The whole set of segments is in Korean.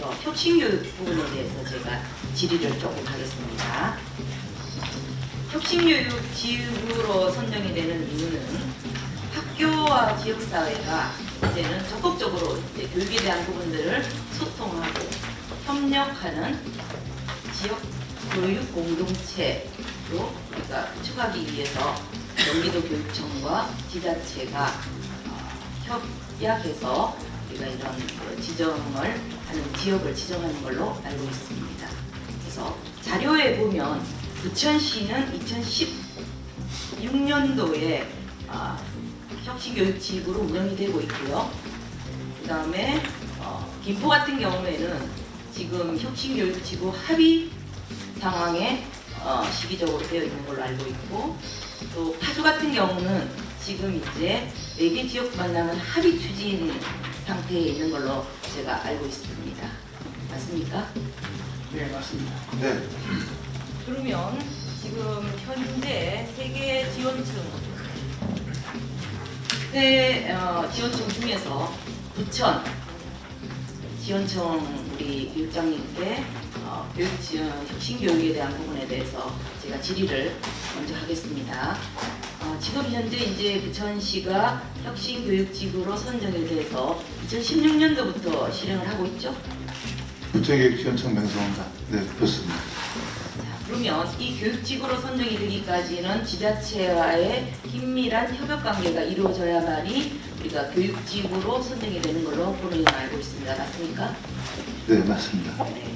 어, 혁신교육 부분에 대해서 제가 질의를 조금 하겠습니다. 혁신교육 지역으로 선정이 되는 이유는 학교와 지역사회가 이제는 적극적으로 이제 교육에 대한 부분들을 소통하고 협력하는 지역 교육 공동체로 우리가 구축하기 위해서 경기도 교육청과 지자체가 어, 협약해서 우리가 이런 그 지정을 하는 지역을 지정하는 걸로 알고 있습니다. 그래서 자료에 보면 부천시는 2016년도에 아, 혁신교육지구로 운영이 되고 있고요. 그 다음에 어, 김포 같은 경우에는 지금 혁신교육지구 합의 상황에 어, 시기적으로 되어 있는 걸로 알고 있고 또 파주 같은 경우는 지금 이제 4개 지역 만나는 합의 추진 상태에 있는 걸로 제가 알고 있습니다. 맞습니까? 네, 맞습니다. 네, 그러면 지금 현재 세계 지원층 세 어, 지원층 중에서 부천 지원청 우리 교육장님께 어, 교육 지원 혁신 교육에 대한 부분에 대해서 제가 질의를 먼저 하겠습니다. 어, 지금 현재 이제 부천시가 혁신 교육지구로 선정이 돼서 2016년도부터 실행을 하고 있죠. 부천교육지원청 명성입니다. 네, 그렇습니다. 자, 그러면 이 교육직으로 선정이 되기까지는 지자체와의 긴밀한 협업 관계가 이루어져야만이 우리가 교육직으로 선정이 되는 걸로 본인은 알고 있습니다. 맞습니까? 네, 맞습니다. 네.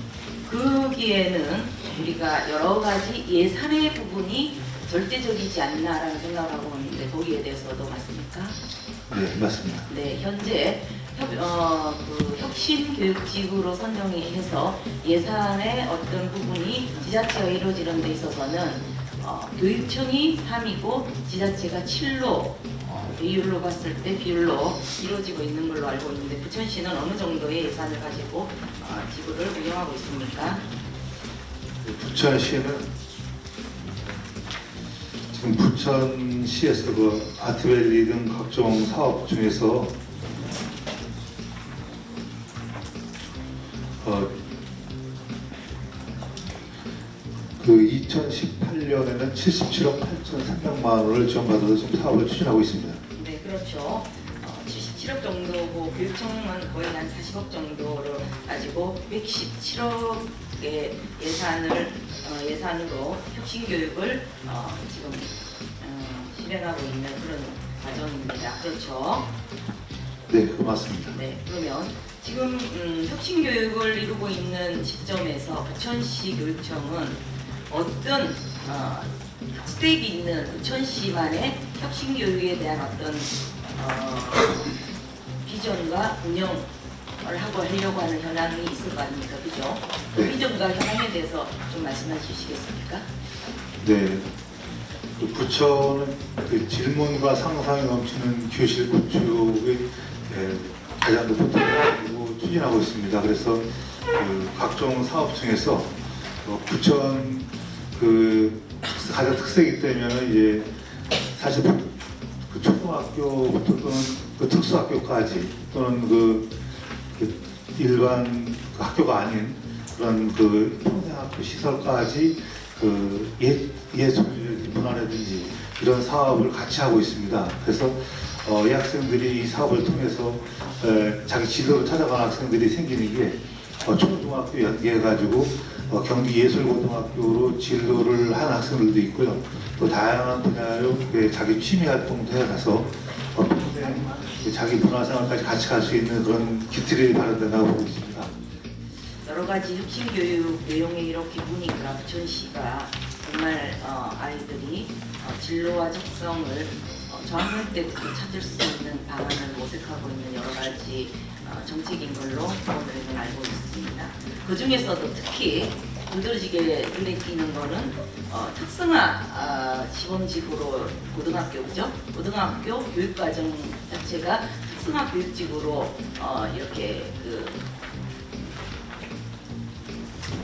거기에는 우리가 여러 가지 예산의 부분이 절대적이지 않나라는 생각을 하고 있는데 거기에 대해서도 맞습니까? 네, 맞습니다. 네, 현재 협, 어, 그 혁신교육지구로 선정이 해서 예산의 어떤 부분이 지자체가 이루어지는 데 있어서는 어, 교육청이 3이고 지자체가 7로 어, 비율로 봤을 때 비율로 이루어지고 있는 걸로 알고 있는데 부천시는 어느 정도의 예산을 가지고 어, 지구를 운영하고 있습니까? 부천시는 지금 부천시에서 그 아트밸리 등 각종 사업 중에서 어, 그 2018년에는 77억 8,300만 원을 지원받아서 지금 사업을 추진하고 있습니다. 네, 그렇죠. 어, 77억 정도고 교육청은 거의 한 40억 정도를 가지고 117억의 예산을 어, 예산으로 혁신 교육을 어, 지금 어, 실행하고 있는 그런 과정입니다. 그렇죠. 네, 그 맞습니다. 네, 그러면 지금 음, 혁신 교육을 이루고 있는 시점에서 부천시 교육청은 어떤 어, 특색이 있는 부천시만의 혁신 교육에 대한 어떤 어, 비전과 운영을 하고 하려고 하는 현황이 있을 거 아닙니까, 그죠? 그 네. 비전과 현황에 대해서 좀 말씀해 주시겠습니까? 네. 그 부천은 그 질문과 상상이 넘치는 교실 구축의 예, 가장 높은 가지고 추진하고 있습니다. 그래서 그 각종 사업청에서 어, 부천 그 특- 가장 특색이 있다면 이제 사실 그 초등학교부터 또는 그 특수학교까지 또는 그, 그 일반 그 학교가 아닌 그런 그 평생학교 시설까지 그 예, 예술 문화라든지 이런 사업을 같이 하고 있습니다. 그래서 어, 이 학생들이 이 사업을 통해서 에, 자기 진로를 찾아가는 학생들이 생기는 게 어, 초등학교 연계해가지고 어, 경기 예술고등학교로 진로를 한 학생들도 있고요. 또 다양한 분야로 그 자기 취미 활동도 해가서 어, 평생 그 자기 문화생활까지 같이 갈 수 있는 그런 기틀이 마련된다고 보고 있습니다. 여러 가지 혁신 교육 내용에 이렇게 보니까 부천시가 정말 어, 아이들이 어, 진로와 적성을 어, 저학년 때부터 찾을 수 있는 방안을 모색하고 있는 여러 가지 어, 정책인 걸로 오늘은 알고 있습니다. 그 중에서도 특히 두드러지게 눈에 띄는 거는 어, 특성화 아, 시범지구로 고등학교 그죠? 고등학교 교육과정 자체가 특성화 교육지구로 어, 이렇게 그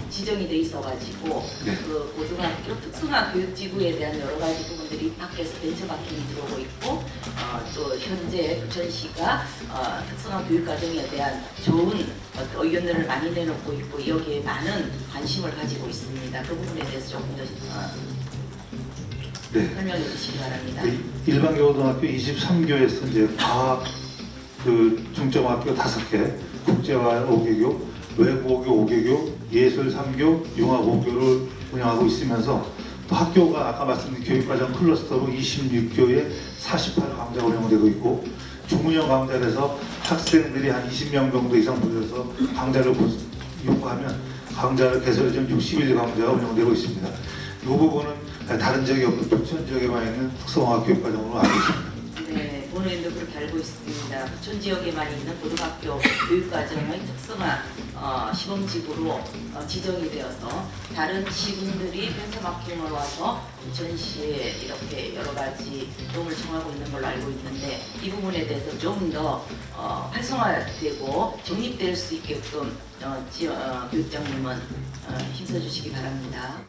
지정이 돼 있어가지고 네. 그 고등학교 특성화 교육지구에 대한 여러 가지 부분들이 밖에서 벤처마킹이 들어오고 있고 어, 또 현재 부천시가 어, 특성화 교육 과정에 대한 좋은 어, 의견들을 많이 내놓고 있고 여기에 많은 관심을 가지고 있습니다. 그 부분에 대해서 조금 더 어, 네. 설명해 주시기 바랍니다. 그 일반고등학교 23교에서 이제 과학 그 중점학교 5개, 국제화 5개교, 외국 5교 5개교, 예술 3교, 융합 5교를 운영하고 있으면서 또 학교가 아까 말씀드린 교육과정 클러스터로 26교에 48 강좌가 운영되고 있고 중운영 강좌에서 학생들이 한 20명 정도 이상 모여서 강좌를 보- 요구하면 강좌를 개설해 준 61 강좌가 운영되고 있습니다. 이 부분은 다른 지역이 없는 부천 지역에만 있는 특성화 교육과정으로 알고 있습니다. 네, 본회의도 그렇게 알고 있습니다. 부천 지역에만 있는 고등학교 교육과정의 특성화 어, 시범지구로 어, 지정이 되어서 다른 시군들이 벤처마킹을 와서 부천시에 이렇게 여러 가지 도움을 청하고 있는 걸로 알고 있는데 이 부분에 대해서 좀 더 어, 활성화되고 정립될 수 있게끔 어, 지, 어, 교육장님은 어, 힘써주시기 바랍니다.